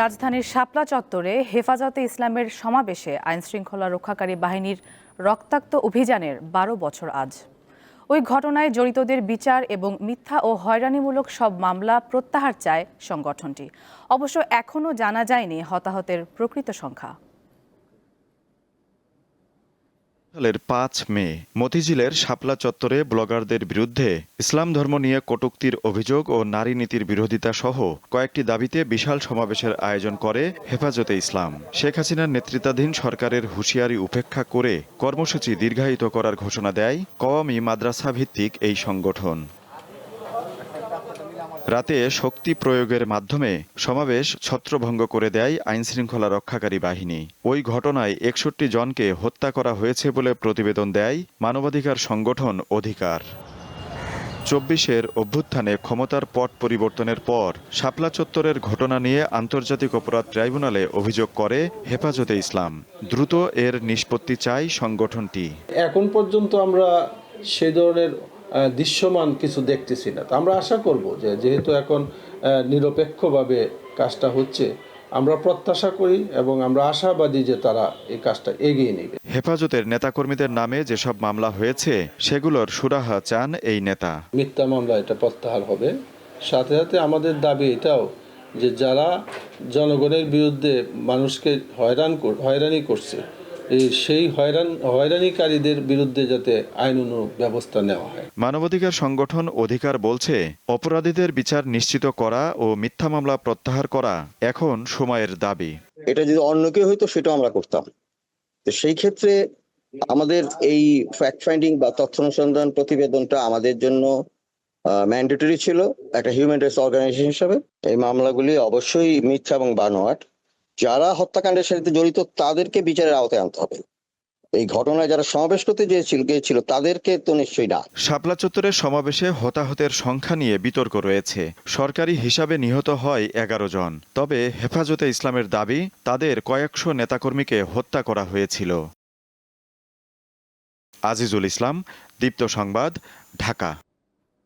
রাজধানীর শাপলা চত্বরে হেফাজতে ইসলামের সমাবেশে আইনশৃঙ্খলা রক্ষাকারী বাহিনীর রক্তাক্ত অভিযানের বারো বছর আজ। ওই ঘটনায় জড়িতদের বিচার এবং মিথ্যা ও হয়রানিমূলক সব মামলা প্রত্যাহার চায় সংগঠনটি। অবশ্য এখনও জানা যায়নি হতাহতের প্রকৃত সংখ্যা। সালের পাঁচ মে মতিঝিলের শাপলা চত্বরে ব্লগারদের বিরুদ্ধে ইসলাম ধর্ম নিয়ে কটুক্তির অভিযোগ ও নারী নীতির বিরোধিতা সহ কয়েকটি দাবিতে বিশাল সমাবেশের আয়োজন করে হেফাজতে ইসলাম। শেখ হাসিনার নেতৃত্বাধীন সরকারের হুঁশিয়ারি উপেক্ষা করে কর্মসূচি দীর্ঘায়িত করার ঘোষণা দেয় কওয়ামি মাদ্রাসা ভিত্তিক এই সংগঠন। রাতে শক্তি প্রয়োগের মাধ্যমে সমাবেশ ছত্রভঙ্গ করে দেয় আইনশৃঙ্খলা রক্ষাকারী বাহিনী। ওই ঘটনায় একষট্টি জনকে হত্যা করা হয়েছে বলে প্রতিবেদন দেয় মানবাধিকার সংগঠন অধিকার। চব্বিশের অভ্যুত্থানে ক্ষমতার পট পরিবর্তনের পর শাপলা চত্বরের ঘটনা নিয়ে আন্তর্জাতিক অপরাধ ট্রাইব্যুনালে অভিযোগ করে হেফাজতে ইসলাম। দ্রুত এর নিষ্পত্তি চায় সংগঠনটি। এখন পর্যন্ত আমরা সেই ধরনের দৃশ্যমান কিছু দেখতেছি না। তো আমরা আশা করব যে যেহেতু এখন নিরপেক্ষভাবে কাজটা হচ্ছে আমরা প্রত্যাশা করি এবং আমরা আশাবাদী যে তারা এই কাজটা এগিয়ে নেবে। হেফাজতের নেতাকর্মীদের নামে যেসব মামলা হয়েছে সেগুলোর সুরাহা চান এই নেতা। মিথ্যা মামলা এটা প্রত্যাহার হবে। সাথে সাথে আমাদের দাবি এটাও যে যারা জনগণের বিরুদ্ধে মানুষকে হয়রান হয়রানি করছে এই সেই হয়রান হয়রানিকারীদের বিরুদ্ধে যাতে আইন অনুরূপ ব্যবস্থা নেওয়া হয়। মানবাধিকার সংগঠন অধিকার বলছে অপরাধীদের বিচার নিশ্চিত করা ও মিথ্যা মামলা প্রত্যাহার করা এখন সময়ের দাবি। এটা যদি অন্য কেউ হইতো সেটাও আমরা করতাম। তো সেই ক্ষেত্রে আমাদের এই ফ্যাক্ট ফাইন্ডিং বা তথ্য অনুসন্ধান প্রতিবেদনটা আমাদের জন্য ম্যান্ডেটরি ছিল একটা হিউম্যান রাইটস অর্গানাইজেশন হিসাবে। এই মামলাগুলি অবশ্যই মিথ্যা এবং বানোয়াট। যারা হত্যাকাণ্ডের সাথে জড়িত, তাদেরকে বিচারের আওতায় আনতে হবে। এই ঘটনায় যারা সমাবেশ করতে গিয়েছিল গিয়েছিল, তাদেরকে তো নিশ্চয়ই না। শাপলা চত্বরের সমাবেশে হতাহতের সংখ্যা নিয়ে বিতর্ক রয়েছে। সরকারি হিসাবে নিহত হয় এগারো জন। তবে হেফাজতে ইসলামের দাবি, তাদের কয়েকশো নেতাকর্মীকে হত্যা করা হয়েছিল। আজিজুল ইসলাম, দীপ্ত সংবাদ, ঢাকা।